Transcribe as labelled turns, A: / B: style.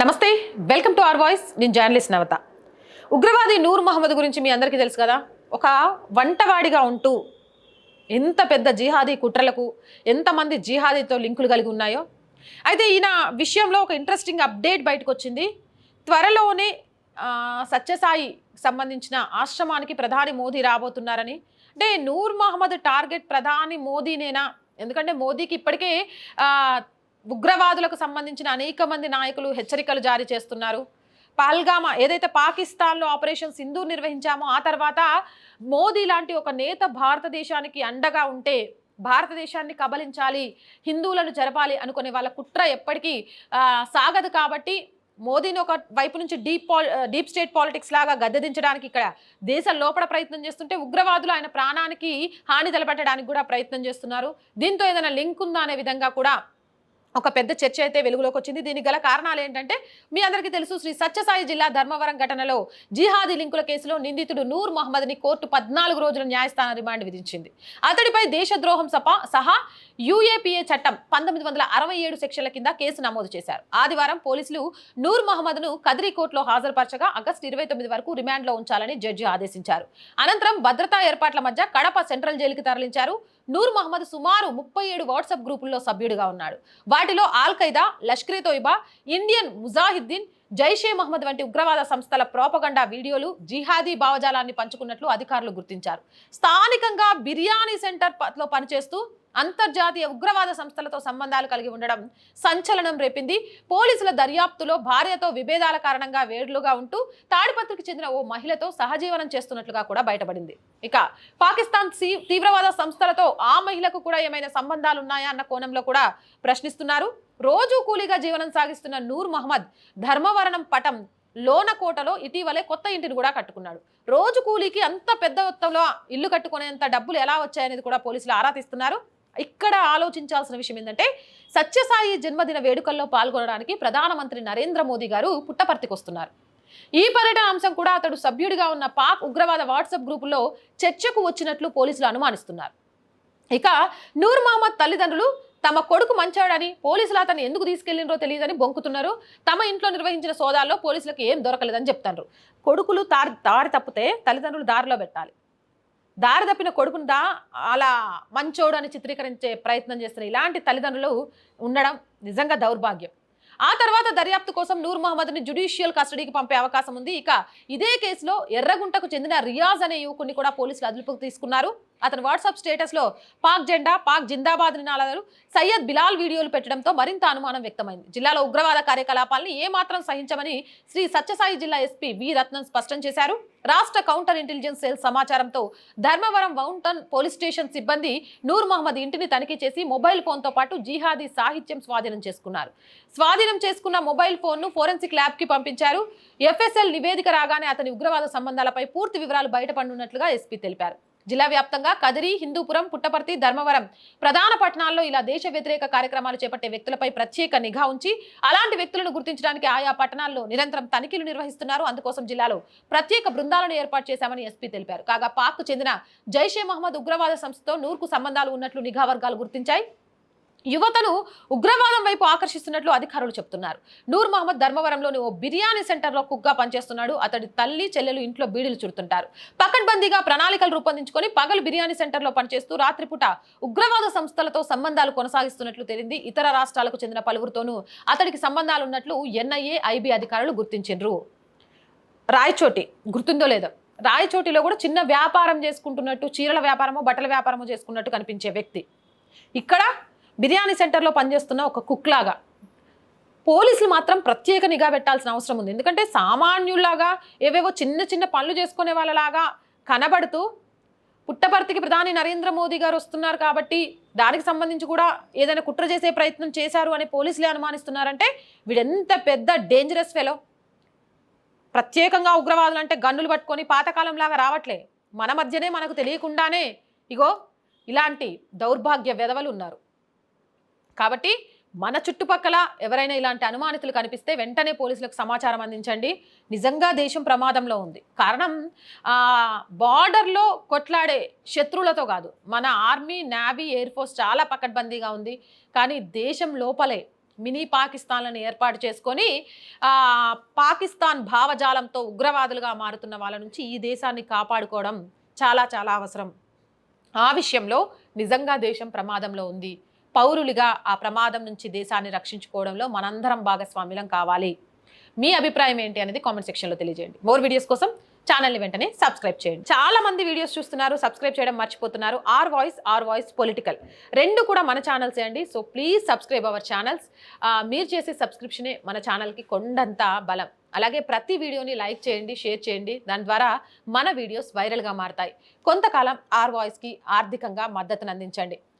A: నమస్తే welcome to R voice. నేను journalist Navata. ఉగ్రవాది నూర్ మహమ్మద్ గురించి మీ అందరికీ తెలుసు కదా? ఒక వంటవాడిగా ఉంటూ ఎంత పెద్ద జిహాదీ కుట్రలకు ఎంతమంది జిహాదీతో లింకులు కలిగి ఉన్నాయో? అయితే ఈయన విషయంలో ఒక ఇంట్రెస్టింగ్ అప్డేట్ బయటకు వచ్చింది. త్వరలోనే సత్యసాయి సంబంధించిన ఆశ్రమానికి ప్రధాని మోదీ రాబోతున్నారని. అంటే నూర్ మహమ్మద్ టార్గెట్ ప్రధాని మోదీనేనా? ఎందుకంటే మోదీకి ఇప్పటికే ఉగ్రవాదులకు సంబంధించిన అనేక మంది నాయకులు హెచ్చరికలు జారీ చేస్తున్నారు. పహల్గామా ఏదైతే పాకిస్తాన్లో ఆపరేషన్ సింధు నిర్వహించామో ఆ తర్వాత మోదీ లాంటి ఒక నేత భారతదేశానికి అండగా ఉంటే భారతదేశాన్ని కబలించాలి హిందువులను జరపాలి అనుకునే వాళ్ళ కుట్ర ఎప్పటికీ సాగదు కాబట్టి మోదీని ఒక వైపు నుంచి డీప్ డీప్ స్టేట్ పాలిటిక్స్ లాగా గద్దెదించడానికి ఇక్కడ దేశం లోపల ప్రయత్నం చేస్తుంటే ఉగ్రవాదులు ఆయన ప్రాణానికి హాని తలపెట్టడానికి కూడా ప్రయత్నం చేస్తున్నారు. దీంతో ఏదైనా లింక్ ఉందా అనే విధంగా కూడా ఒక పెద్ద చర్చ అయితే వెలుగులోకి వచ్చింది. దీనికి గల కారణాలు ఏంటంటే మీ అందరికీ తెలుసు శ్రీ సత్యసాయి జిల్లా ధర్మవరం ఘటనలో జిహాదీ లింకుల కేసులో నిందితుడు నూర్ మహమ్మద్ని కోర్టు పద్నాలుగు రోజుల న్యాయస్థాన రిమాండ్ విధించింది. అతడిపై దేశద్రోహం సప సహా యూఏపీఏ చట్టం పంతొమ్మిది వందల అరవై ఏడు సెక్షన్ల కింద కేసు నమోదు చేశారు. ఆదివారం పోలీసులు నూర్ మహమ్మద్ను కదిరి కోర్టులో హాజరుపరచగా ఆగస్టు ఇరవై తొమ్మిది వరకు రిమాండ్లో ఉంచాలని జడ్జి ఆదేశించారు. అనంతరం భద్రతా ఏర్పాట్ల మధ్య కడప సెంట్రల్ జైలుకి తరలించారు. నూర్ మహమ్మద్ సుమారు ముప్పై ఏడు వాట్సాప్ గ్రూపుల్లో సభ్యుడిగా ఉన్నాడు. వాటిలో Al Qaeda Lashkar-e Taiba Indian Mujahideen Jaish-e Mohammed వంటి ఉగ్రవాద సంస్థల ప్రోపగండా వీడియోలు జిహాదీ భావజాలాన్ని పంచుకున్నట్లు అధికారులు గుర్తించారు. స్థానికంగా బిర్యానీ సెంటర్లో పనిచేస్తూ అంతర్జాతీయ ఉగ్రవాద సంస్థలతో సంబంధాలు కలిగి ఉండడం సంచలనం రేపింది. పోలీసుల దర్యాప్తులో భార్యతో విభేదాల కారణంగా వేడులుగా ఉంటూ తాడిపత్రికి చెందిన ఓ మహిళతో సహజీవనం చేస్తున్నట్లుగా కూడా బయటపడింది. ఇక పాకిస్తాన్ సీ- తీవ్రవాద సంస్థలతో ఆ మహిళకు కూడా ఏమైనా సంబంధాలు ఉన్నాయా అన్న కోణంలో కూడా ప్రశ్నిస్తున్నారు. రోజు కూలీగా జీవనం సాగిస్తున్న నూర్ మహమ్మద్ ధర్మవరణం పటం లోనకోటలో ఇటీవలే కొత్త ఇంటిని కూడా కట్టుకున్నాడు. రోజు కూలీకి అంత పెద్ద మొత్తంలో ఇల్లు కట్టుకునేంత డబ్బులు ఎలా వచ్చాయనేది కూడా పోలీసులు ఆరా తీస్తున్నారు. ఇక్కడ ఆలోచించాల్సిన విషయం ఏంటంటే సత్యసాయి జన్మదిన వేడుకల్లో పాల్గొనడానికి ప్రధానమంత్రి నరేంద్ర మోదీ గారు పుట్టపర్తికి వస్తున్నారు ఈ పర్యటన అంశం కూడా అతడు సభ్యుడిగా ఉన్న పాక్ ఉగ్రవాద వాట్సాప్ గ్రూపులో చర్చకు వచ్చినట్లు పోలీసులు అనుమానిస్తున్నారు. ఇక నూర్ మహమ్మద్ తల్లిదండ్రులు తమ కొడుకు మంచాడని పోలీసులు అతన్ని ఎందుకు తీసుకెళ్ళినరో తెలియదని బొంకుతున్నారు. తమ ఇంట్లో నిర్వహించిన సోదాల్లో పోలీసులకు ఏం దొరకలేదని చెప్తారు కొడుకులు తారి దారి తప్పితే తల్లిదండ్రులు దారిలో పెట్టాలి. దారి తప్పిన కొడుకుని దా అలా మంచోడు అని చిత్రీకరించే ప్రయత్నం చేస్తున్న ఇలాంటి తల్లిదండ్రులు ఉండడం నిజంగా దౌర్భాగ్యం. ఆ తర్వాత దర్యాప్తు కోసం నూర్ మహమ్మద్ని జ్యుడిషియల్ కస్టడీకి పంపే అవకాశం ఉంది. ఇక ఇదే కేసులో ఎర్రగుంటకు చెందిన రియాజ్ అనే యువకుని కూడా పోలీసులు అదుపుకు తీసుకున్నారు. అతని వాట్సాప్ స్టేటస్లో పాక్ జెండా పాక్ జిందాబాద్ నినాదాలు సయ్యద్ బిలాల్ వీడియోలు పెట్టడంతో మరింత అనుమానం వ్యక్తమైంది. జిల్లాలో ఉగ్రవాద కార్యకలాపాలను ఏమాత్రం సహించమని శ్రీ సత్యసాయి జిల్లా ఎస్పీ వి రత్నం స్పష్టం చేశారు. రాష్ట్ర కౌంటర్ ఇంటెలిజెన్స్ సెల్ సమాచారంతో ధర్మవరం మౌంటన్ పోలీస్ స్టేషన్ సిబ్బంది నూర్ మహమ్మద్ ఇంటిని తనిఖీ చేసి మొబైల్ ఫోన్తో పాటు జిహాదీ సాహిత్యం స్వాధీనం చేసుకున్నారు. స్వాధీనం చేసుకున్న మొబైల్ ఫోన్ను ఫోరెన్సిక్ ల్యాబ్కి పంపించారు. ఎఫ్ఎస్ఎల్ నివేదిక రాగానే అతని ఉగ్రవాద సంబంధాలపై పూర్తి వివరాలు బయటపడినట్లుగా ఎస్పీ తెలిపారు. జిల్లా వ్యాప్తంగా కదిరి హిందూపురం పుట్టపర్తి ధర్మవరం ప్రధాన పట్టణాల్లో ఇలా దేశ వ్యతిరేక కార్యక్రమాలు చేపట్టే వ్యక్తులపై ప్రత్యేక నిఘా ఉంచి అలాంటి వ్యక్తులను గుర్తించడానికి ఆయా పట్టణాల్లో నిరంతరం తనిఖీలు నిర్వహిస్తున్నారు. అందుకోసం జిల్లాలో ప్రత్యేక బృందాలను ఏర్పాటు చేశామని ఎస్పీ తెలిపారు. కాగా పాక్ చెందిన జైషే మహమ్మద్ ఉగ్రవాద సంస్థతో నూర్కు సంబంధాలు ఉన్నట్లు నిఘా వర్గాలు గుర్తించాయి. యువతను ఉగ్రవాదం వైపు ఆకర్షిస్తున్నట్లు అధికారులు చెప్తున్నారు. నూర్ మహమ్మద్ ధర్మవరంలోని ఓ బిర్యానీ సెంటర్లో కుక్గా పనిచేస్తున్నాడు. అతడి తల్లి చెల్లెలు ఇంట్లో బీడీలు చుడుతుంటారు. పకడ్బందీగా ప్రణాళికలు రూపొందించుకొని పగలు బిర్యానీ సెంటర్లో పనిచేస్తూ రాత్రిపూట ఉగ్రవాద సంస్థలతో సంబంధాలు కొనసాగిస్తున్నట్లు తెలింది. ఇతర రాష్ట్రాలకు చెందిన పలువురితోనూ అతడికి సంబంధాలు ఉన్నట్లు ఎన్ఐఏ ఐబీ అధికారులు గుర్తించారు రాయచోటి గుర్తుందో లేదో? రాయచోటిలో కూడా చిన్న వ్యాపారం చేసుకుంటున్నట్టు చీరల వ్యాపారమో బట్టల వ్యాపారమో చేసుకున్నట్టు కనిపించే వ్యక్తి. ఇక్కడ బిర్యానీ సెంటర్లో పనిచేస్తున్న ఒక కుక్లాగా. పోలీసులు మాత్రం ప్రత్యేక నిఘా పెట్టాల్సిన అవసరం ఉంది. ఎందుకంటే సామాన్యుల్లాగా ఏవేవో చిన్న చిన్న పనులు చేసుకునే వాళ్ళలాగా కనబడుతూ పుట్టపర్తికి ప్రధాని నరేంద్ర మోదీ గారు వస్తున్నారు కాబట్టి దానికి సంబంధించి కూడా ఏదైనా కుట్ర చేసే ప్రయత్నం చేశారు అని పోలీసులే అనుమానిస్తున్నారంటే వీడెంత పెద్ద డేంజరస్ ఫెలో ప్రత్యేకంగా ఉగ్రవాదులు అంటే గన్నులు పట్టుకొని పాతకాలంలాగా రావట్లే. మన మధ్యనే మనకు తెలియకుండానే ఇగో ఇలాంటి దౌర్భాగ్య వెధవలు ఉన్నారు. కాబట్టి మన చుట్టుపక్కల ఎవరైనా ఇలాంటి అనుమానితులు కనిపిస్తే వెంటనే పోలీసులకు సమాచారం అందించండి. నిజంగా దేశం ప్రమాదంలో ఉంది. కారణం బార్డర్లో కొట్లాడే శత్రువులతో కాదు. మన ఆర్మీ నేవీ ఎయిర్ ఫోర్స్ చాలా పకడ్బందీగా ఉంది. కానీ దేశం లోపలే మినీ పాకిస్తాన్లను ఏర్పాటు చేసుకొని పాకిస్తాన్ భావజాలంతో ఉగ్రవాదులుగా మారుతున్న వాళ్ళ నుంచి ఈ దేశాన్ని కాపాడుకోవడం చాలా చాలా అవసరం. ఆ విషయంలో నిజంగా దేశం ప్రమాదంలో ఉంది. పౌరులుగా ఆ ప్రమాదం నుంచి దేశాన్ని రక్షించుకోవడంలో మనందరం భాగస్వామ్యం కావాలి. మీ అభిప్రాయం ఏంటి అనేది కామెంట్ సెక్షన్లో తెలియజేయండి. మోర్ వీడియోస్ కోసం ఛానల్ని వెంటనే సబ్స్క్రైబ్ చేయండి. చాలా మంది వీడియోస్ చూస్తున్నారు సబ్స్క్రైబ్ చేయడం మర్చిపోతున్నారు. R voice R voice political. రెండు కూడా మన ఛానల్సే అండి. So please subscribe our channels. మీరు చేసే సబ్స్క్రిప్షనే మన ఛానల్కి కొండంత బలం. అలాగే ప్రతి వీడియోని లైక్ చేయండి షేర్ చేయండి. దాని ద్వారా మన వీడియోస్ వైరల్గా మారతాయి. కొంతకాలం ఆర్ వాయిస్కి ఆర్థికంగా మద్దతును అందించండి.